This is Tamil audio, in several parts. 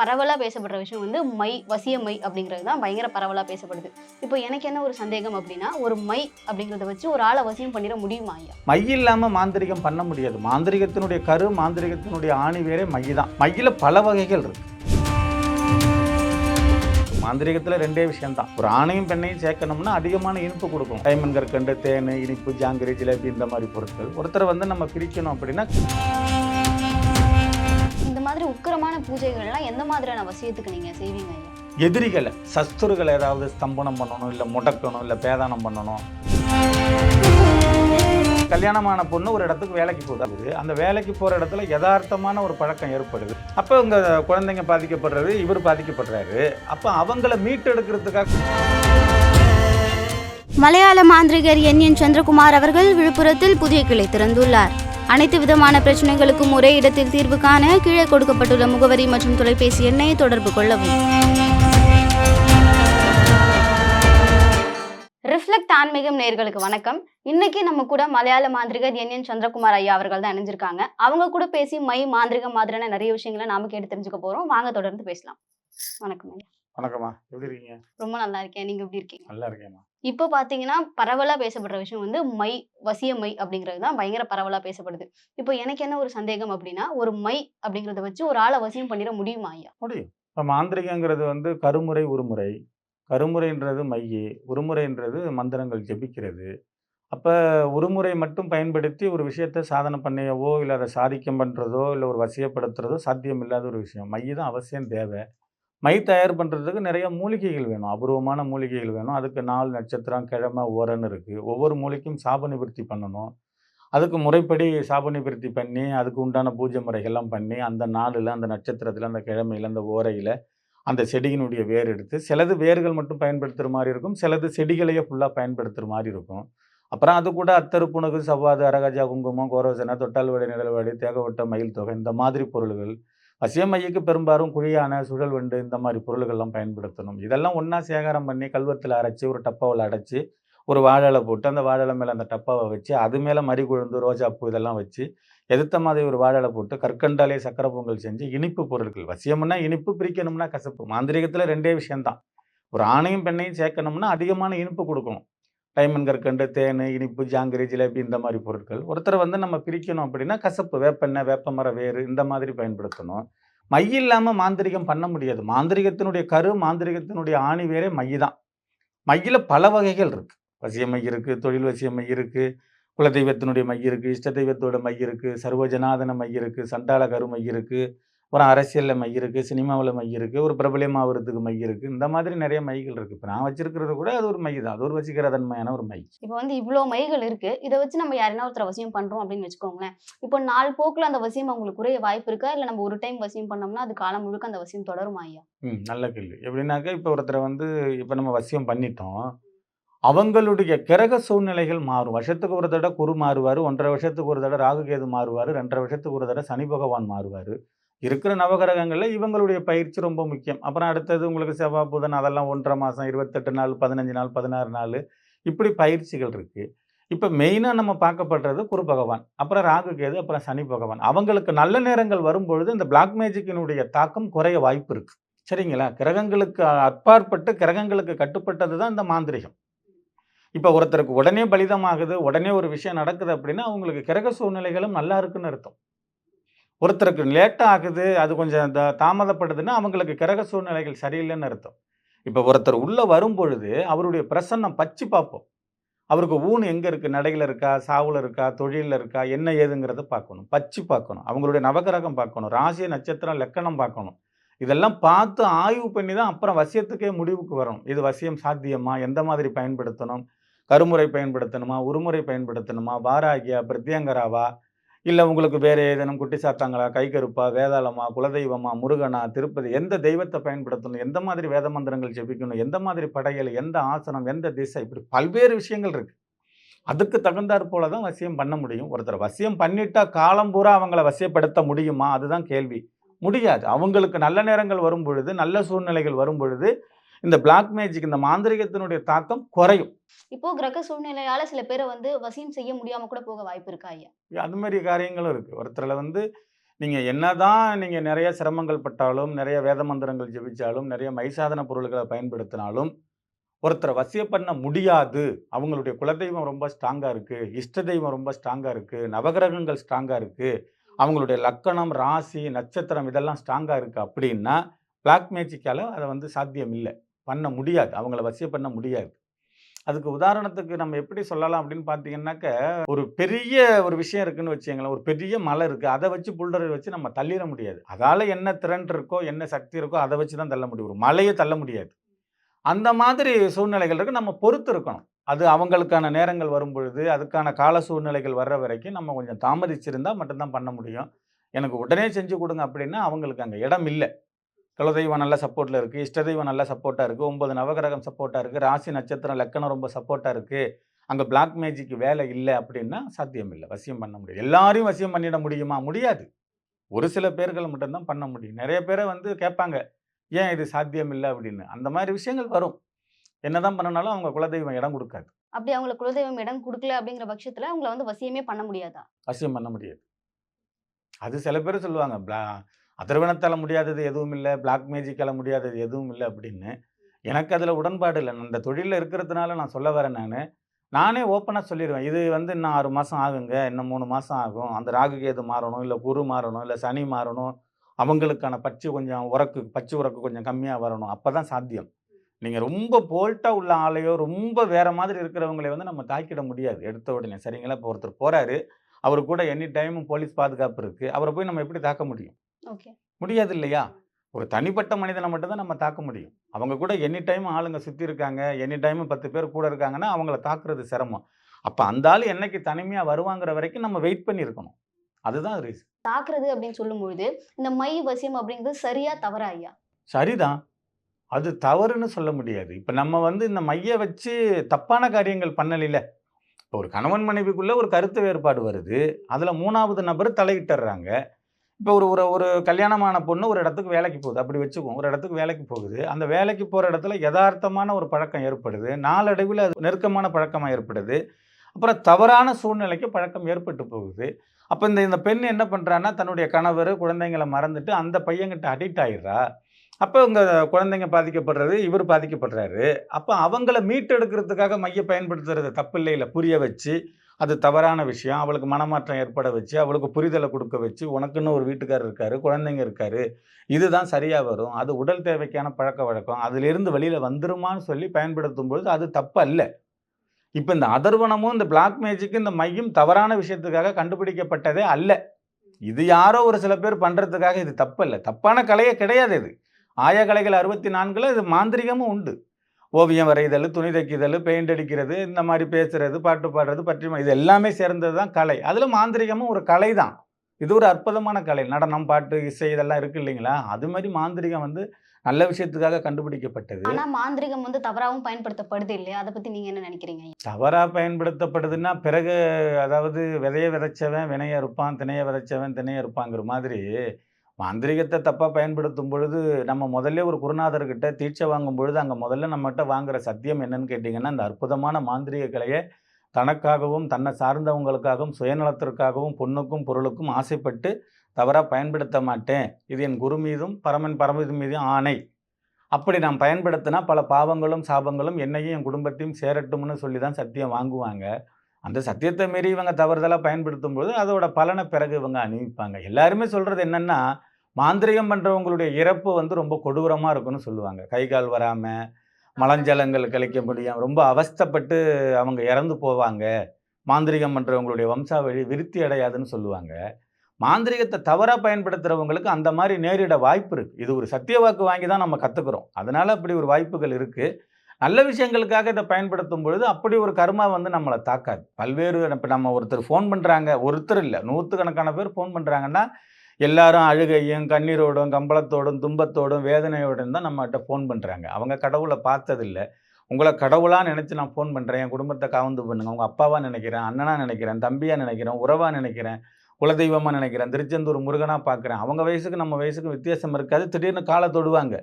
பரவலாக பேசப்படுற விஷயம் வந்து மை வசிய மை அப்படிங்கிறது தான் பயங்கர பரவலாக பேசப்படுது. இப்போ எனக்கு என்ன ஒரு சந்தேகம் அப்படின்னா ஒரு மை அப்படிங்கிறத வச்சு ஒரு ஆளை வசியம் பண்ணிட முடியுமா ஐயா? மை இல்லாமல் மாந்திரிகம் பண்ண முடியாது. மாந்திரிகத்தினுடைய கரு மாந்திரிகத்தினுடைய ஆணி வேறே மை தான். மையில் பல வகைகள் இருக்கு. மாந்திரிகத்தில் ரெண்டே விஷயம்தான் ஒரு ஆணையும் பெண்ணையும் சேர்க்கணும்னா அதிகமான இனிப்பு கொடுக்கும். டைமன் கற்கண்டு தேன் இனிப்பு ஜாங்கிரி ஜிலேபி இந்த மாதிரி பொருட்கள். ஒருத்தரை வந்து நம்ம பிரிக்கணும் அப்படின்னா மாதிரி உக்கிரமான பூஜைகள்லாம் எந்த மாதிரியான வசியத்துக்கு நீங்கள் செய்வீங்க ஐயா? எதிரிகளை சஸ்துருகளை ஏதாவது ஸ்தம்பனம் பண்ணணும் இல்லை முடக்கணும் இல்லை பேதானம் பண்ணணும். கல்யாணமான பொண்ணு ஒரு இடத்துக்கு வேலைக்கு போகுது. அந்த வேலைக்கு போகிற இடத்துல யதார்த்தமான ஒரு பழக்கம் ஏற்படுது. அப்போ உங்க குழந்தைங்க பாதிக்கப்படுறது இவர் பாதிக்கப்படுறாரு. அப்போ அவங்கள மீட்டெடுக்கிறதுக்காக மலையாள மாந்திரிகர் என் என் சந்திரகுமார் அவர்கள் விழுப்புரத்தில் புதிய கிளை திறந்துள்ளார். அனைத்து விதமான பிரச்சனைகளுக்கும் ஒரே இடத்தில் தீர்வு காண கீழே கொடுக்கப்பட்டுள்ள முகவரி மற்றும் தொலைபேசி எண்ணை தொடர்பு கொள்ளவும். ரிஃப்ளெக்ட் ஆன்மீகம் நேர்களுக்கு வணக்கம். இன்னைக்கு நம்ம கூட மலையாள மாந்திரிகர் என் என் சந்திரகுமார் ஐயா அவர்கள் தான் இணைஞ்சிருக்காங்க. அவங்க கூட பேசி மை மாந்திரிகம் மாதிரியான நிறைய விஷயங்களை நாம கேட்டு தெரிஞ்சுக்க போறோம். வாங்க தொடர்ந்து பேசலாம். வணக்கம் ஐயா. வணக்கம்மா. எப்படி இருக்கீங்க? ரொம்ப நல்லா இருக்கேன். நீங்க எப்படி இருக்கீங்க? நல்லா இருக்கேம்மா. இப்போ பார்த்தீங்கன்னா பரவலாக பேசப்படுற விஷயம் வந்து மை வசிய மை அப்படிங்கிறது தான் பயங்கர பரவலாக பேசப்படுது. இப்போ எனக்கு என்ன ஒரு சந்தேகம் அப்படின்னா ஒரு மை அப்படிங்கிறத வச்சு ஒரு ஆளை வசியம் பண்ணிட முடியுமா ஐயா? முடியும். இப்போ மாந்திரிகங்கிறது வந்து கருமுறை உருமுறை. கருமுறைன்றது மையே உருமுறைன்றது மந்திரங்கள் ஜெபிக்கிறது. அப்போ உருமுறை மட்டும் பயன்படுத்தி ஒரு விஷயத்தை சாதனை பண்ணையவோ இல்லை அதை சாதிக்கம் பண்ணுறதோ இல்லை ஒரு வசியப்படுத்துறதோ சாத்தியம் இல்லாத ஒரு விஷயம். மை தான் அவசியம் தேவை. மை தயார் பண்ணுறதுக்கு நிறைய மூலிகைகள் வேணும். அபூர்வமான மூலிகைகள் வேணும். அதுக்கு நாலு நட்சத்திரம் கிழமை ஓரன்னு இருக்குது ஒவ்வொரு மூலிக்கும் சாப நிவர்த்தி பண்ணணும். அதுக்கு முறைப்படி சாப நிவர்த்தி பண்ணி அதுக்கு உண்டான பூஜை முறைகள்லாம் பண்ணி அந்த நாளில் அந்த நட்சத்திரத்தில் அந்த கிழமையில் அந்த ஓரையில் அந்த செடியினுடைய வேர் எடுத்து சிலது வேர்கள் மட்டும் பயன்படுத்துகிற மாதிரி இருக்கும். சிலது செடிகளையே ஃபுல்லாக பயன்படுத்துகிற மாதிரி இருக்கும். அப்புறம் அது கூட அத்தரு புணுகு சவ்வாது அரகஜா குங்குமம் கோரோசனை தொட்டால் வடை நிழல்வாடி தேகவட்ட மயில் தொகை இந்த மாதிரி பொருள்கள் அசியமையக்கு பெரும்பாலும் குழியான சுழல் வண்டு இந்த மாதிரி பொருள்கள்லாம் பயன்படுத்தணும். இதெல்லாம் ஒன்றா சேகாரம் பண்ணி கல்வத்தில் அரைச்சி ஒரு டப்பாவில் அடைச்சி ஒரு வாழலை போட்டு அந்த வாழலை மேலே அந்த டப்பாவை வச்சு அது மேலே மறி கொழுந்து ரோஜாப்பூ இதெல்லாம் வச்சு எதிர்த்த மாதிரி ஒரு வாழலை போட்டு கற்கண்டாலே சக்கரை பொங்கல் செஞ்சு இனிப்பு பொருட்கள். வசியம்னா இனிப்பு பிரிக்கணும்னா கசப்பு. மாந்திரிகத்தில் ரெண்டே விஷயம்தான். ஒரு ஆணையும் பெண்ணையும் சேர்க்கணும்னா அதிகமான இனிப்பு கொடுக்கணும். டைமண்ட் கற்கண்டு தேன் இனிப்பு ஜாங்கிரி ஜிலேபி இந்த மாதிரி பொருட்கள். ஒருத்தரை வந்து நம்ம பிரிக்கணும் அப்படின்னா கசப்பு வேப்பெண்ணெய் வேப்பமர வேறு இந்த மாதிரி பயன்படுத்தணும். மை இல்லாமல் மாந்திரிகம் பண்ண முடியாது. மாந்திரிகத்தினுடைய கரு மாந்திரிகத்தினுடைய ஆணி வேறே மை தான். மையில் பல வகைகள் இருக்குது வசிய மை இருக்குது தொழில் வசிய மை இருக்குது குலதெய்வத்தினுடைய மை இருக்குது இஷ்ட தெய்வத்தோட மை இருக்குது சர்வஜனாதன மை இருக்குது சண்டாள கரு மை இருக்குது அப்புறம் அரசியலில் மை இருக்குது சினிமாவில் மை இருக்குது ஒரு பிரபலியமாகிறதுக்கு மை இருக்குது இந்த மாதிரி நிறைய மைகள் இருக்குது இப்போ நான் வச்சிருக்கிறது கூட அது ஒரு மை தான். அது ஒரு வசீகர தன்மையான ஒரு மை. இப்போ வந்து இவ்வளோ மைகள் இருக்கு. இதை வச்சு நம்ம யாருன்னா ஒருத்தரை வசியம் பண்றோம் அப்படின்னு வச்சுக்கோங்களேன். இப்போ நாள் போக்குல அந்த வசியம் அவங்களுக்கு குறைய வாய்ப்பு இருக்கா? இல்லை நம்ம ஒரு டைம் வசியம் பண்ணோம்னா அது காலம் முழுக்க அந்த வசியம் தொடருமா ஐயா? ம் நல்ல கேள்வி. எப்படின்னாக்கா இப்போ ஒருத்தரை வந்து இப்போ நம்ம வசியம் பண்ணிட்டோம். அவங்களுடைய கிரக சூழ்நிலைகள் மாறும். வருஷத்துக்கு ஒரு தடவை குரு மாறுவார். ஒன்றரை வருஷத்துக்கு ஒரு தடவை ராகுகேது மாறுவார். ரெண்டரை வருஷத்துக்கு ஒரு தடவை சனி பகவான் மாறுவார். இருக்கிற நவகிரகங்களில் இவங்களுடைய பயிற்சி ரொம்ப முக்கியம். அப்புறம் அடுத்தது உங்களுக்கு செவ்வாய் புதன் அதெல்லாம் ஒன்றரை மாதம் இருபத்தெட்டு நாள் பதினஞ்சு நாள் பதினாறு நாள் இப்படி பயிற்சிகள் இருக்குது இப்போ மெயினாக நம்ம பார்க்கப்படுறது குரு பகவான் அப்புறம் ராகு கேது அப்புறம் சனி பகவான். அவங்களுக்கு நல்ல நேரங்கள் வரும்பொழுது இந்த பிளாக் மேஜிக்கினுடைய தாக்கம் குறைய வாய்ப்பு இருக்குது சரிங்களா? கிரகங்களுக்கு அப்பாற்பட்டு கிரகங்களுக்கு கட்டுப்பட்டது தான் இந்த மாந்திரிகம். இப்போ ஒருத்தருக்கு உடனே பலிதமாகுது உடனே ஒரு விஷயம் நடக்குது அப்படின்னா அவங்களுக்கு கிரக சூழ்நிலைகளும் நல்லா இருக்குன்னு அர்த்தம். ஒருத்தருக்கு லேட் ஆகுது அது கொஞ்சம் த- தாமதப்படுதுன்னா அவங்களுக்கு கிரக சூழ்நிலைகள் சரியில்லைன்னு அர்த்தம். இப்போ ஒருத்தர் உள்ளே வரும் பொழுது அவருடைய பிரசன்னம் பச்சு பார்ப்போம். அவருக்கு ஊன் எங்கே இருக்குது நடையில் இருக்கா? சாவில் இருக்கா? தொழிலில் இருக்கா? என்ன ஏதுங்கிறத பார்க்கணும். பச்சு பார்க்கணும். அவங்களுடைய நவகிரகம் பார்க்கணும். ராசி நட்சத்திரம் லக்கணம் பார்க்கணும். இதெல்லாம் பார்த்து ஆய்வு பண்ணி தான் அப்புறம் வசியத்துக்கே முடிவுக்கு வரும். இது வசியம் சாத்தியமா? எந்த மாதிரி பயன்படுத்தணும்? கருமுறை பயன்படுத்தணுமா? உருமுறை பயன்படுத்தணுமா? வாராகியா? பிரத்யங்கராவா? இல்லை உங்களுக்கு வேறு ஏதேனும் குட்டி சாத்தாங்களா? கைகருப்பா வேதாளமா குலதெய்வமா முருகனா திருப்பதி எந்த தெய்வத்தை பயன்படுத்தணும்? எந்த மாதிரி வேத மந்திரங்கள் ஜெபிக்கணும்? எந்த மாதிரி படையல்? எந்த ஆசனம்? எந்த திசை? இப்படி பல்வேறு விஷயங்கள் இருக்குது அதுக்கு தகுந்தாற் போல தான் வசியம் பண்ண முடியும். ஒருத்தர் வசியம் பண்ணிட்டா காலம் பூரா அவங்கள வசியப்படுத்த முடியுமா? அதுதான் கேள்வி. முடியாது. அவங்களுக்கு நல்ல நேரங்கள் வரும் பொழுது நல்ல சூழ்நிலைகள் வரும் பொழுது இந்த பிளாக் மேஜிக் இந்த மாந்திரிகத்தினுடைய தாக்கம் குறையும். இப்போ கிரக சூழ்நிலையால சில பேரை வந்து வசியம் செய்ய முடியாம கூட போக வாய்ப்பு இருக்கா ஐயா? அது மாதிரி காரியங்களும் இருக்குது ஒருத்தரில் வந்து நீங்கள் என்னதான் நீங்கள் நிறைய சிரமங்கள் பட்டாலும் நிறைய வேத மந்திரங்கள் ஜெபிச்சாலும் நிறைய மைசாதன பொருள்களை பயன்படுத்தினாலும் ஒருத்தரை வசியம் பண்ண முடியாது. அவங்களுடைய குலதெய்வம் ரொம்ப ஸ்ட்ராங்காக இருக்குது இஷ்ட தெய்வம் ரொம்ப ஸ்ட்ராங்காக இருக்குது நவகிரகங்கள் ஸ்ட்ராங்காக இருக்குது அவங்களுடைய லக்கணம் ராசி நட்சத்திரம் இதெல்லாம் ஸ்ட்ராங்காக இருக்குது அப்படின்னா பிளாக் மேஜிக்கால அதை வந்து சாத்தியம் இல்லை பண்ண முடியாது. அவங்கள வசியம் பண்ண முடியாது. அதுக்கு உதாரணத்துக்கு நம்ம எப்படி சொல்லலாம் அப்படின்னு பார்த்தீங்கன்னாக்க ஒரு பெரிய ஒரு விஷயம் இருக்குன்னு வச்சுங்களேன் ஒரு பெரிய மலை இருக்குது அதை வச்சு புல்டரை வச்சு நம்ம தள்ளிட முடியாது. அதால் என்ன திறன் இருக்கோ என்ன சக்தி இருக்கோ அதை வச்சு தான் தள்ள முடியும். ஒரு மலையை தள்ள முடியாது. அந்த மாதிரி சூழ்நிலைகள் இருக்குது நம்ம பொறுத்து இருக்கணும். அது அவங்களுக்கான நேரங்கள் வரும் பொழுது அதுக்கான கால சூழ்நிலைகள் வர்ற வரைக்கும் நம்ம கொஞ்சம் தாமதிச்சிருந்தால் மட்டும்தான் பண்ண முடியும். எனக்கு உடனே செஞ்சு கொடுங்க அப்படின்னா அவங்களுக்கு அங்கே இடம் இல்லை. குலதெய்வம் நல்ல சப்போர்ட்டில் இருக்குது இஷ்ட தெய்வம் நல்ல சப்போர்ட்டாக இருக்குது ஒன்பது நவகிரகம் சப்போர்ட்டாக இருக்குது ராசி நட்சத்திரம் லக்கணம் ரொம்ப சப்போர்ட்டாக இருக்குது அங்கே பிளாக் மேஜிக் வேலை இல்லை அப்படின்னா சாத்தியம் இல்லை வசியம் பண்ண முடியாது. எல்லாரையும் வசியம் பண்ணிட முடியுமா? முடியாது. ஒரு சில பேர்களை மட்டும்தான் பண்ண முடியும். நிறைய பேரை வந்து கேட்பாங்க ஏன் இது சாத்தியம் இல்லை? அப்படின்னு. அந்த மாதிரி விஷயங்கள் வரும். என்னதான் பண்ணனாலும் அவங்க குலதெய்வம் இடம் கொடுக்காது. அப்படி அவங்களுக்கு குலதெய்வம் இடம் கொடுக்கல அப்படிங்கிற பட்சத்துல அவங்கள வந்து வசியமே பண்ண முடியாதா? வசியம் பண்ண முடியாது. அது சில பேர் சொல்லுவாங்க அதர்வனத்தால் முடியாதது எதுவும் இல்லை. பிளாக் மேஜிக்கால் முடியாதது எதுவும் இல்லை அப்படின்னு எனக்கு அதில் உடன்பாடு இல்லை. அந்த தொழிலில் இருக்கிறதுனால நான் சொல்ல வரேன் நான். நானே ஓப்பனாக சொல்லிடுவேன் இது வந்து இன்னும் ஆறு மாதம் ஆகுங்க. இன்னும் மூணு மாதம் ஆகும். அந்த ராகு கேது மாறணும் இல்லை குரு மாறணும் இல்லை சனி மாறணும். அவங்களுக்கான பச்சு கொஞ்சம் உரக்கு பச்சு உறக்கு கொஞ்சம் கம்மியாக வரணும். அப்போ தான் சாத்தியம். நீங்கள் ரொம்ப போல்ட்டாக உள்ள ஆளையோ ரொம்ப வேறு மாதிரி இருக்கிறவங்களை வந்து நம்ம தாக்கிட முடியாது. எடுத்த உடனே. சரிங்களா? இப்போ ஒருத்தர் போகிறாரு அவர் கூட எனி டைமும் போலீஸ் பாதுகாப்பு இருக்குது அவரை போய் நம்ம எப்படி தாக்க முடியும்? முடியாது இல்லையா ஒரு தனிப்பட்ட மனிதனை மட்டும்தான் நம்ம தாக்க முடியும். அவங்க கூட எனி டைம் ஆளுங்க சுற்றி இருக்காங்க எனி டைம் பத்து பேர் கூட இருக்காங்கன்னா அவங்கள தாக்குறது சிரமம். அப்போ அந்த ஆள் என்னைக்கு தனிமையாக வருவாங்கிற வரைக்கும் நம்ம வெயிட் பண்ணியிருக்கணும் அதுதான் ரீசன் தாக்குறது அப்படின்னு சொல்லும்பொழுது இந்த மை வசியம் அப்படிங்கிறது சரியா தவறா ஐயா? சரிதான். அது தவறுன்னு சொல்ல முடியாது. இப்போ நம்ம வந்து இந்த மைய வச்சு தப்பான காரியங்கள் பண்ணலைல. இப்போ ஒரு கணவன் மனைவிக்குள்ள ஒரு கருத்து வேறுபாடு வருது. அதில் மூணாவது நபர் தலையிட்டுறாங்க இப்போ ஒரு ஒரு ஒரு கல்யாணமான பொண்ணு ஒரு இடத்துக்கு வேலைக்கு போகுது. அப்படி வச்சுக்கோம் ஒரு இடத்துக்கு வேலைக்கு போகுது. அந்த வேலைக்கு போகிற இடத்துல யதார்த்தமான ஒரு பழக்கம் ஏற்படுது. நாளடைவில் அது நெருக்கமான பழக்கமாக ஏற்படுது. அப்புறம் தவறான சூழ்நிலைக்கு பழக்கம் ஏற்பட்டு போகுது. அப்போ இந்த இந்த பெண் என்ன பண்ணுறான்னா தன்னுடைய கணவர் குழந்தைங்களை மறந்துட்டு அந்த பையன்கிட்ட அடிக்ட் ஆயிடுறா. அப்போ இங்கே குழந்தைங்க பாதிக்கப்படுறது இவர் பாதிக்கப்படுறாரு. அப்போ அவங்கள மீட்டெடுக்கிறதுக்காக மைய பயன்படுத்துறது தப்பு இல்லை புரிய வச்சு அது தவறான விஷயம். அவளுக்கு மனமாற்றம் ஏற்பட வச்சு அவளுக்கு புரிதலை கொடுக்க வச்சு உனக்குன்னு ஒரு வீட்டுக்காரர் இருக்காரு குழந்தைங்க இருக்காரு இதுதான் சரியாக வரும். அது உடல் தேவைக்கான பழக்க வழக்கம். அதிலிருந்து வெளியில் வந்துருமான்னு சொல்லி பயன்படுத்தும் பொழுது அது தப்பு அல்ல. இப்போ இந்த அதர்வனமும் இந்த பிளாக் மேஜிக்கும் இந்த மையும் தவறான விஷயத்துக்காக கண்டுபிடிக்கப்பட்டதே அல்ல. இது யாரோ ஒரு சில பேர் பண்ணுறதுக்காக இது தப்பு இல்லை தப்பான கலையே கிடையாது இது. ஆய கலைகள் அறுபத்தி நான்கில் இது மாந்திரிகமும் உண்டு. ஓவியம் வரைதல் துணி தைக்குதல் பெயிண்ட் அடிக்கிறது இந்த மாதிரி பேசுறது பாட்டு பாடுறது பற்றி இது எல்லாமே சேர்ந்தது தான் கலை. அதில் மாந்திரிகமும் ஒரு கலை தான் இது ஒரு அற்புதமான கலை. நடனம் பாட்டு இசை இதெல்லாம் இருக்கு இல்லைங்களா? அது மாதிரி மாந்திரிகம் வந்து நல்ல விஷயத்துக்காக கண்டுபிடிக்கப்பட்டது. ஆனா மாந்திரிகம் வந்து தவறாவும் பயன்படுத்தப்படுது இல்லையா? அதை பத்தி நீங்க என்ன நினைக்கிறீங்க? ஐயா? தவறா பயன்படுத்தப்படுதுன்னா பிறகு அதாவது விதைய விதைச்சவன் வினைய இருப்பான் திணைய விதைச்சவன் திணைய இருப்பாங்கிற மாதிரி மாந்திரிகத்தை தப்பாக பயன்படுத்தும் பொழுது நம்ம முதல்ல ஒரு குருநாதர்கிட்ட தீட்சை வாங்கும் பொழுது அங்கே முதல்ல நம்மகிட்ட வாங்குற சத்தியம் என்னன்னு கேட்டிங்கன்னா அந்த அற்புதமான மாந்திரிக கலையை தனக்காகவும் தன்னை சார்ந்தவங்களுக்காகவும் சுயநலத்திற்காகவும் பொண்ணுக்கும் பொருளுக்கும் ஆசைப்பட்டு தவறாக பயன்படுத்த மாட்டேன். இது என் குரு மீதும் பரமன் பரமது மீதும் ஆணை. அப்படி நான் பயன்படுத்தினா பல பாவங்களும் சாபங்களும் என்னையும் என் குடும்பத்தையும் சேரட்டும்னு சொல்லி தான் சத்தியம் வாங்குவாங்க. அந்த சத்தியத்தை மீறி இவங்க தவறுதலாக பயன்படுத்தும் போது அதோட பலனை பிறகு இவங்க அணிவிப்பாங்க. எல்லாருமே சொல்கிறது என்னென்னா மாந்திரிகம் பண்ணுறவங்களுடைய இறப்பு வந்து ரொம்ப கொடூரமாக இருக்குன்னு சொல்லுவாங்க. கை கால் வராமல் மலஞ்சலங்கள் கழிக்க முடியும் ரொம்ப அவஸ்தைப்பட்டு அவங்க இறந்து போவாங்க. மாந்திரிகம் பண்ணுறவங்களுடைய வம்சாவழி விருத்தி அடையாதுன்னு சொல்லுவாங்க. மாந்திரிகத்தை தவறாக பயன்படுத்துகிறவங்களுக்கு அந்த மாதிரி நேரிட வாய்ப்பு இருக்குது இது ஒரு சத்திய வாக்கு வாங்கி தான் நம்ம கற்றுக்குறோம் அதனால் அப்படி ஒரு வாய்ப்புகள் இருக்குது நல்ல விஷயங்களுக்காக இதை பயன்படுத்தும் பொழுது அப்படி ஒரு கர்மா வந்து நம்மளை தாக்காது. பல்வேறு இப்போ நம்ம ஒருத்தர் ஃபோன் பண்ணுறாங்க ஒருத்தர் இல்லை நூற்றுக்கணக்கான பேர் ஃபோன் பண்ணுறாங்கன்னா எல்லாரும் அழுகையும் கண்ணீரோடும் கம்பளத்தோடும் துன்பத்தோடும் வேதனையோடும் தான் நம்மகிட்ட ஃபோன் பண்ணுறாங்க அவங்க கடவுளை பார்த்ததில்ல. உங்களை கடவுளாக நினச்சி நான் ஃபோன் பண்ணுறேன் என் குடும்பத்தை காவந்து பண்ணுங்கள் உங்கள் அப்பாவாக நினைக்கிறேன். அண்ணனாக நினைக்கிறேன். தம்பியாக நினைக்கிறேன். உறவாக நினைக்கிறேன். குலதெய்வமாக நினைக்கிறேன். திருச்செந்தூர் முருகனாக பார்க்குறேன். அவங்க வயசுக்கு நம்ம வயசுக்கு வித்தியாசம் இருக்காது. திடீர்னு காலை தொடுவாங்க.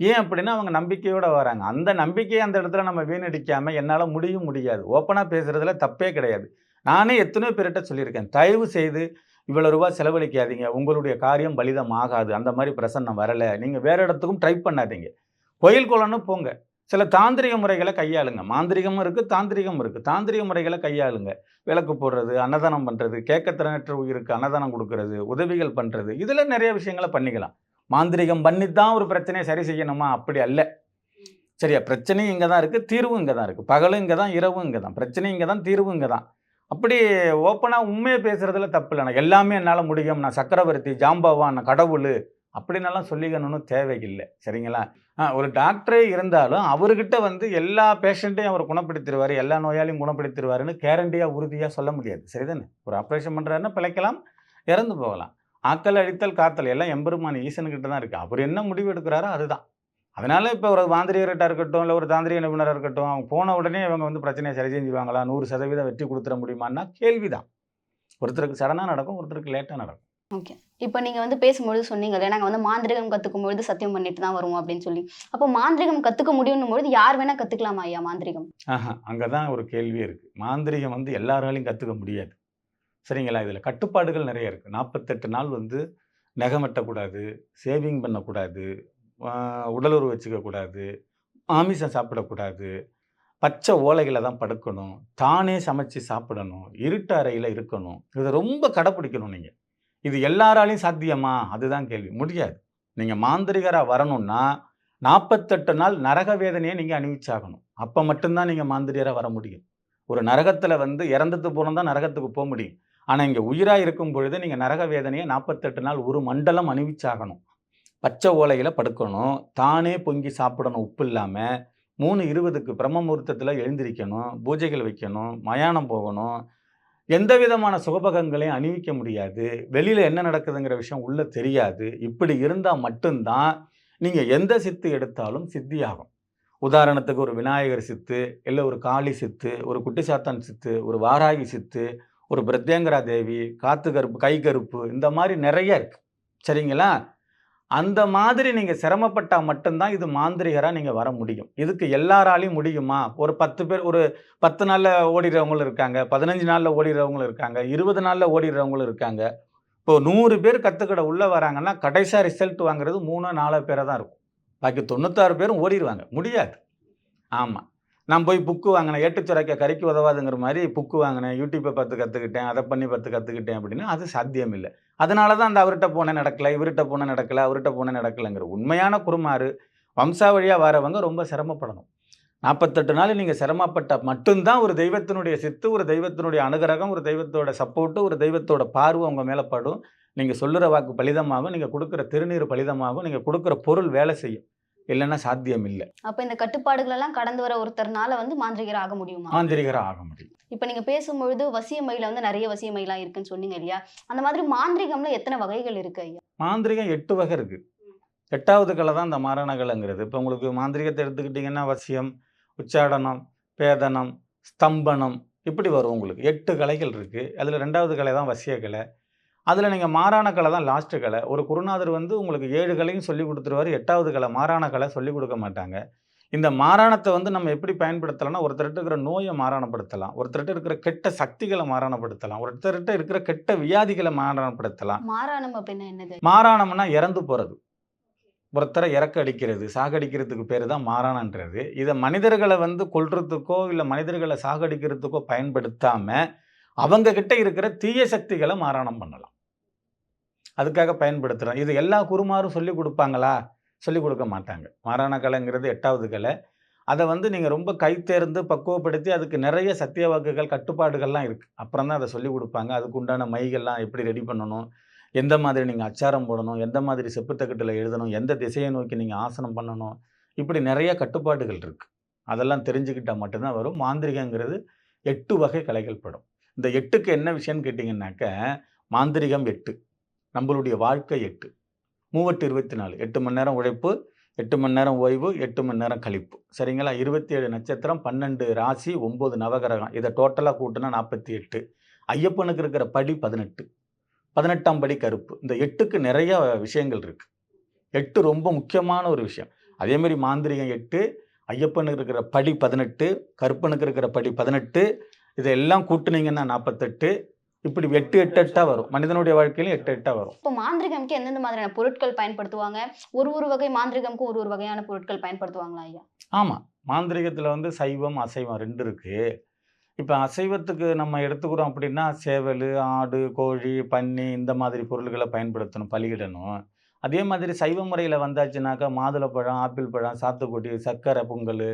ஏன் அப்படின்னா அவங்க நம்பிக்கையோடு வராங்க. அந்த நம்பிக்கையை அந்த இடத்துல நம்ம வீணடிக்காமல் என்னால் முடியும் முடியாது. ஓப்பனாக பேசுகிறதுல தப்பே கிடையாது. நானே எத்தனையோ பேர்கிட்ட சொல்லியிருக்கேன். தயவு செய்து இவ்வளோ ரூபா செலவழிக்காதீங்க. உங்களுடைய காரியம் பலிதம் ஆகாது அந்த மாதிரி பிரசன்னம் வரலை. நீங்கள் வேறு இடத்துக்கும் ட்ரை பண்ணாதீங்க. கோயில் குளம்னு போங்க. சில தாந்திரிக முறைகளை கையாளுங்க. மாந்திரிகமும் இருக்குது தாந்திரிகம் இருக்குது தாந்திரிக முறைகளை கையாளுங்க. விளக்கு போடுறது அன்னதானம் பண்ணுறது கேட்கத்திறனற்ற உயிருக்கு அன்னதானம் கொடுக்கறது உதவிகள் பண்ணுறது இதில் நிறைய விஷயங்களை பண்ணிக்கலாம். மாந்திரிகம் பண்ணி தான் ஒரு பிரச்சனையை சரி செய்யணுமா? அப்படி அல்ல. சரியா? பிரச்சனையும் இங்கே தான் இருக்குது தீர்வும் இங்கே தான் இருக்குது பகலும் இங்கே தான் இரவும் இங்கே தான் பிரச்சனையும் இங்கே தான் தீர்வும் இங்கே தான் அப்படி ஓப்பனாக உண்மையை பேசுகிறதுல தப்பு இல்லை. நான் எல்லாமே என்னால் முடியும். நான் சக்கரவர்த்தி ஜாம்பவான் நான் கடவுள் அப்படின்னெல்லாம் சொல்லிக்கணும்னு தேவையில்லை. சரிங்களா? ஒரு டாக்டரே இருந்தாலும் அவர்கிட்ட வந்து எல்லா பேஷண்ட்டையும் அவர் குணப்படுத்திடுவார் எல்லா நோயாளியும் குணப்படுத்திடுவாருன்னு கேரண்டியாக உறுதியாக சொல்ல முடியாது. சரிதானே? ஒரு ஆப்ரேஷன் பண்ணுறாருன்னா பிழைக்கலாம் இறந்து போகலாம். ஆக்கல் அழித்தல் காத்தல் எல்லாம் எம்பெருமான் ஈசனுக்கிட்ட தான் இருக்குது அவர் என்ன முடிவு எடுக்கிறாரோ அதுதான். அதனால இப்போ ஒரு மாந்திரிகர்கிட்ட இருக்கட்டும் இல்லை ஒரு தாந்திரிக நிபுணராக இருக்கட்டும் அவங்க போன உடனே இவங்க வந்து பிரச்சனையை சரி செஞ்சுருவாங்களா நூறு சதவீதம் வெற்றி கொடுத்துட முடியுமான்னா கேள்விதான். ஒருத்தருக்கு சடனாக நடக்கும் ஒருத்தருக்கு லேட்டாக நடக்கும். ஓகே. இப்போ நீங்க வந்து பேசும்பொழுது சொன்னீங்க இல்லையா நாங்க வந்து மாந்திரிகம் கத்துக்கும் பொழுது சத்தியம் பண்ணிட்டு தான் வருவோம் அப்படின்னு சொல்லி. அப்போ மாந்திரிகம் கத்துக்க முடியும் பொழுது யார் வேணா கத்துக்கலாமா ஐயா மாந்திரிகம்? ஆஹா அங்கே தான் ஒரு கேள்வி இருக்குது மாந்திரிகம் வந்து எல்லாராலையும் கற்றுக்க முடியாது. சரிங்களா? இதில் கட்டுப்பாடுகள் நிறைய இருக்குது நாற்பத்தெட்டு நாள் வந்து நகம் வெட்டக்கூடாது சேவிங் பண்ணக்கூடாது உடலுறவு வச்சுக்கக்கூடாது மாமிசம் சாப்பிடக்கூடாது. பச்சை ஓலைகளை தான் படுக்கணும். தானே சமைச்சு சாப்பிடணும். இருட்டு அறையில் இருக்கணும். இதை ரொம்ப கடைப்பிடிக்கணும் நீங்கள் இது எல்லாராலையும் சாத்தியமா? அதுதான் கேள்வி. முடியாது. நீங்கள் மாந்திரிகராக வரணும்னா நாற்பத்தெட்டு நாள் நரக வேதனையை நீங்கள் அணிவிச்சாகணும். அப்போ மட்டும்தான் நீங்கள் மாந்திரியராக வர முடியும். ஒரு நரகத்தில் வந்து இறந்துட்டு போனால் தான் நரகத்துக்கு போக முடியும். ஆனால் இங்கே உயிராக இருக்கும் பொழுது நீங்கள் நரக வேதனையை நாற்பத்தெட்டு நாள் ஒரு மண்டலம் அணிவிச்சாகணும். பச்சை ஓலையில் படுக்கணும். தானே பொங்கி சாப்பிடணும். உப்பு இல்லாமல் மூணு இருபதுக்கு பிரம்ம முகூர்த்தத்தில் எழுந்திரிக்கணும். பூஜைகள் வைக்கணும். மயானம் போகணும். எந்த விதமான சுகபகங்களையும் அணிவிக்க முடியாது. வெளியில் என்ன நடக்குதுங்கிற விஷயம் உள்ளே தெரியாது. இப்படி இருந்தால் மட்டும்தான் நீங்கள் எந்த சித்து எடுத்தாலும் சித்தியாகும். உதாரணத்துக்கு ஒரு விநாயகர் சித்து இல்லை ஒரு காளி சித்து ஒரு குட்டி சாத்தான் சித்து ஒரு வாராகி சித்து ஒரு பிரத்யங்கரா தேவி காத்து கருப்பு கை கருப்பு இந்த மாதிரி நிறைய இருக்குது சரிங்களா? அந்த மாதிரி நீங்கள் சிரமப்பட்டால் மட்டும்தான் இது மாந்திரிகராக நீங்கள் வர முடியும். இதுக்கு எல்லாராலையும் முடியுமா? ஒரு பத்து பேர் ஒரு பத்து நாளில் ஓடிடுறவங்களும் இருக்காங்க பதினஞ்சு நாளில் ஓடிடுறவங்களும் இருக்காங்க இருபது நாளில் ஓடிடுறவங்களும் இருக்காங்க. இப்போ நூறு பேர் கற்றுக்கிட உள்ளே வராங்கன்னா கடைசியாக ரிசல்ட் வாங்குறது மூணோ நாலோ பேரை தான் இருக்கும். பாக்கி தொண்ணூத்தாறு பேரும் ஓடிடுவாங்க. முடியாது. ஆமாம் நான் போய் புக்கு வாங்கினேன். ஏட்டுச்சுரைக்க கறிக்கு உதவாதுங்கிற மாதிரி புக்கு வாங்கினேன். யூடியூப்பை பார்த்து கற்றுக்கிட்டேன் அதை பண்ணி பார்த்து கற்றுக்கிட்டேன் அப்படின்னா. அது சாத்தியம் இல்லை. அதனால தான் அந்த அவர்கிட்ட போனேன் நடக்கலை இவர்கிட்ட போன நடக்கலை அவர்கிட்ட போனேன் நடக்கலைங்கிற உண்மையான குருமாறு வம்சாவழியாக வரவங்க ரொம்ப சிரமப்படணும். நாற்பத்தெட்டு நாள் நீங்கள் சிரமப்பட்ட மட்டும்தான் ஒரு தெய்வத்தினுடைய சித்து ஒரு தெய்வத்தினுடைய அனுகிரகம் ஒரு தெய்வத்தோட சப்போர்ட்டு ஒரு தெய்வத்தோட பார்வை உங்கள் மேலே படும். நீங்கள் சொல்லுற வாக்கு பலிதமாகும். நீங்கள் கொடுக்குற திருநீர் பலிதமாகும். நீங்கள் கொடுக்குற பொருள் வேலை செய்யும். இல்லைன்னா சாத்தியம் இல்லை அப்ப இந்த கட்டுப்பாடுகள் எல்லாம் கடந்து வர ஒருத்தர்னால வந்து மாந்திரிகர் ஆக முடியுமா? மாந்திரிகராக ஆக முடியும். இப்ப நீங்க பேசும்பொழுது வசியமையில வந்து நிறைய வசியமைலாம் இருக்குன்னு சொன்னீங்க இல்லையா? அந்த மாதிரி மாந்திரிகம்ல எத்தனை வகைகள் இருக்கு ஐயா? மாந்திரிகம் எட்டு வகை இருக்குது எட்டாவது கலை தான் இந்த மாரணகலைங்கிறது. இப்போ உங்களுக்கு மாந்திரிகத்தை எடுத்துக்கிட்டிங்கன்னா வசியம் உச்சாடனம் பேதனம் ஸ்தம்பனம் இப்படி வரும் உங்களுக்கு. எட்டு கலைகள் இருக்குது அதில் ரெண்டாவது கலை தான் வசிய கலை. அதில் நீங்கள் மாறான கலை தான் லாஸ்ட்டு கலை. ஒரு குருநாதர் வந்து உங்களுக்கு ஏழு கலையும் சொல்லி கொடுத்துருவாரு எட்டாவது கலை மாறான கலை சொல்லி கொடுக்க மாட்டாங்க. இந்த மாறாணத்தை வந்து நம்ம எப்படி பயன்படுத்தலாம்னா ஒருத்தர்கிட்ட இருக்கிற நோயை மாறாணப்படுத்தலாம் ஒருத்தர்கிட்ட இருக்கிற கெட்ட சக்திகளை மாறாணப்படுத்தலாம் ஒருத்தர்கிட்ட இருக்கிற கெட்ட வியாதிகளை மாறாணப்படுத்தலாம் மாறாணம் அப்படின்னா என்னது? மாறாணம்னா இறந்து போகிறது ஒருத்தரை இறக்க அடிக்கிறது சாகடிக்கிறதுக்கு பேர் தான் மாறாணன்றது இதை மனிதர்களை வந்து கொல்றதுக்கோ இல்லை மனிதர்களை சாகடிக்கிறதுக்கோ பயன்படுத்தாமல் அவங்க கிட்ட இருக்கிற தீய சக்திகளை மாறாணம் பண்ணலாம். அதுக்காக பயன்படுத்துகிறோம் இது எல்லா குருமாரும் சொல்லி கொடுப்பாங்களா? சொல்லிக் கொடுக்க மாட்டாங்க. மாறாண கலைங்கிறது எட்டாவது கலை. அதை வந்து நீங்கள் ரொம்ப கைத்தேர்ந்து பக்குவப்படுத்தி அதுக்கு நிறைய சத்திய வாக்குகள் கட்டுப்பாடுகள்லாம் இருக்குது அப்புறம் தான் அதை சொல்லிக் கொடுப்பாங்க. அதுக்கு உண்டான மைகள்லாம் எப்படி ரெடி பண்ணணும்? எந்த மாதிரி நீங்கள் அச்சாரம் போடணும்? எந்த மாதிரி செப்புத்தக்கட்டில் எழுதணும்? எந்த திசையை நோக்கி நீங்கள் ஆசனம் பண்ணணும்? இப்படி நிறைய கட்டுப்பாடுகள் இருக்குது அதெல்லாம் தெரிஞ்சுக்கிட்டால் மட்டும்தான் வரும். மாந்திரிகங்கிறது எட்டு வகை கலைகள் படும். இந்த எட்டுக்கு என்ன விஷயம்னு கேட்டிங்கன்னாக்க மாந்திரிகம் எட்டு. நம்மளுடைய வாழ்க்கை எட்டு. மூவட்டு இருபத்தி நாலு எட்டு மணி நேரம் உழைப்பு எட்டு மணி நேரம் ஓய்வு எட்டு மணி நேரம் கழிப்பு. சரிங்களா? இருபத்தி ஏழு நட்சத்திரம் பன்னெண்டு ராசி ஒம்பது நவகிரகம். இதை டோட்டலாக கூட்டினா நாற்பத்தி எட்டு ஐயப்பனுக்கு இருக்கிற படி பதினெட்டு. பதினெட்டாம் படி கருப்பு. இந்த எட்டுக்கு நிறைய விஷயங்கள் இருக்குது எட்டு ரொம்ப முக்கியமான ஒரு விஷயம். அதேமாரி மாந்திரிகம் எட்டு ஐயப்பனுக்கு இருக்கிற படி பதினெட்டு கருப்பனுக்கு இருக்கிற படி பதினெட்டு இதெல்லாம் கூட்டுனீங்கன்னா நாற்பத்தெட்டு இப்படி எட்டு எட்டு எட்டா வரும். மனிதனுடைய வாழ்க்கையிலும் எட்டு எட்டா வரும். இப்போ மாந்திரிகம்க்கு எந்தெந்த மாதிரியான பொருட்கள் பயன்படுத்துவாங்க? ஒரு ஒரு வகை மாந்திரிகம்க்கும் ஒரு ஒரு வகையான பொருட்கள் பயன்படுத்துவாங்களா ஐயா? ஆமாம் மாந்திரிகத்தில் வந்து சைவம் அசைவம் ரெண்டு இருக்குது இப்போ அசைவத்துக்கு நம்ம எடுத்துக்கிறோம் அப்படின்னா சேவல் ஆடு கோழி பன்னி இந்த மாதிரி பொருள்களை பயன்படுத்தணும் பலியிடணும். அதே மாதிரி சைவ முறையில் வந்தாச்சுனாக்கா மாதுளப்பழம் ஆப்பிள் பழம் சாத்துக்குடி சர்க்கரை பொங்கல்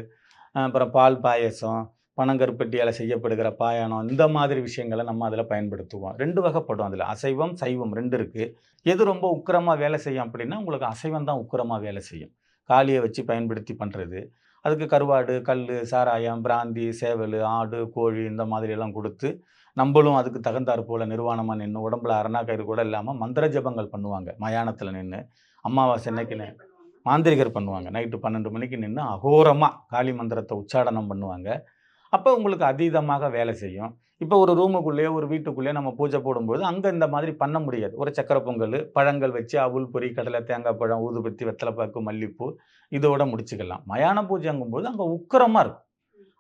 அப்புறம் பால் பாயசம் பனங்கருப்பட்டியால் செய்யப்படுகிற பாயானம் இந்த மாதிரி விஷயங்களை நம்ம அதில் பயன்படுத்துவோம். ரெண்டு வகைப்படும் அதில். அசைவம் சைவம் ரெண்டு இருக்குது எது ரொம்ப உக்கிரமாக வேலை செய்யும் அப்படின்னா உங்களுக்கு அசைவம் தான் உக்கிரமாக வேலை செய்யும். காளியை வச்சு பயன்படுத்தி பண்ணுறது அதுக்கு கருவாடு கல் சாராயம் பிராந்தி சேவல் ஆடு கோழி இந்த மாதிரி எல்லாம் கொடுத்து நம்மளும் அதுக்கு தகுந்தாற் போல் நிர்வாணமாக நின்று உடம்புல அரணா கயிறு கூட இல்லாமல் மந்திர ஜபங்கள் பண்ணுவாங்க. மயானத்தில் நின்று அமாவாசை அன்னைக்கு நி- மாந்திரிகர் பண்ணுவாங்க. நைட்டு பன்னெண்டு மணிக்கு நின்று அகோரமாக காளி மந்திரத்தை உச்சாடனம் பண்ணுவாங்க. அப்போ உங்களுக்கு அதீதமாக வேலை செய்யும். இப்போ ஒரு ரூமுக்குள்ளேயோ ஒரு வீட்டுக்குள்ளேயோ நம்ம பூஜை போடும்போது அங்கே இந்த மாதிரி பண்ண முடியாது. ஒரு சக்கரை பொங்கல் பழங்கள் வச்சு அவுள் பொரி கடலை தேங்காய் பழம் ஊதுபத்தி வெத்தலைப்பாக்கு மல்லிப்பூ இதோட முடிச்சுக்கலாம். மயான பூஜைங்கும்போது அங்கே உக்கிரமாக இருக்கும்.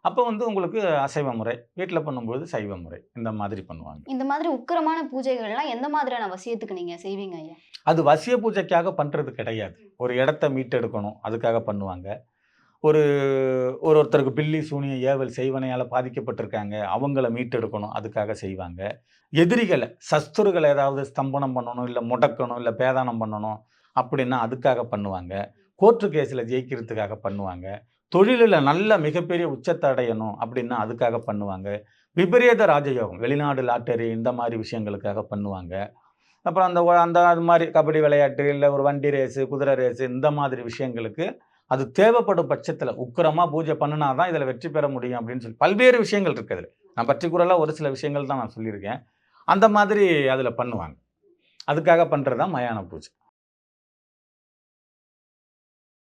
அப்போ வந்து உங்களுக்கு அசைவ முறை வீட்டில் பண்ணும்போது சைவ முறை இந்த மாதிரி பண்ணுவாங்க. இந்த மாதிரி உக்கிரமான பூஜைகள்லாம் எந்த மாதிரியான வசியத்துக்கு நீங்க செய்வீங்க ஐயா? அது வசிய பூஜைக்காக பண்ணுறது கிடையாது. ஒரு இடத்த மீட்டெடுக்கணும் அதுக்காக பண்ணுவாங்க. ஒரு ஒரு ஒருத்தருக்கு பில்லி சூனிய ஏவல் செய்வனையால் பாதிக்கப்பட்டிருக்காங்க. அவங்கள மீட்டெடுக்கணும். அதுக்காக செய்வாங்க. எதிரிகளை சஸ்துருகளை ஏதாவது ஸ்தம்பனம் பண்ணணும் இல்லை முடக்கணும் இல்லை பேதானம் பண்ணணும் அப்படின்னா அதுக்காக பண்ணுவாங்க. கோர்ட்டு கேஸில் ஜெயிக்கிறதுக்காக பண்ணுவாங்க. தொழிலில் நல்ல மிகப்பெரிய உச்சத்தை அடையணும் அப்படின்னா அதுக்காக பண்ணுவாங்க. விபரீத ராஜயோகம் வெளிநாடு லாட்டரி இந்த மாதிரி விஷயங்களுக்காக பண்ணுவாங்க. அப்புறம் அந்த அந்த அது மாதிரி கபடி விளையாட்டு இல்லை ஒரு வண்டி ரேஸு குதிரை ரேஸு இந்த மாதிரி விஷயங்களுக்கு அது தேவைப்படும் பட்சத்தில் உக்கிரமாக பூஜை பண்ணினா தான் இதில் வெற்றி பெற முடியும் அப்படின்னு சொல்லி பல்வேறு விஷயங்கள் இருக்குது அதில். நான் பர்டிகுலராக ஒரு சில விஷயங்கள் தான் நான் சொல்லியிருக்கேன். அந்த மாதிரி அதில் பண்ணுவாங்க. அதுக்காக பண்ணுறது தான் மயான பூஜை.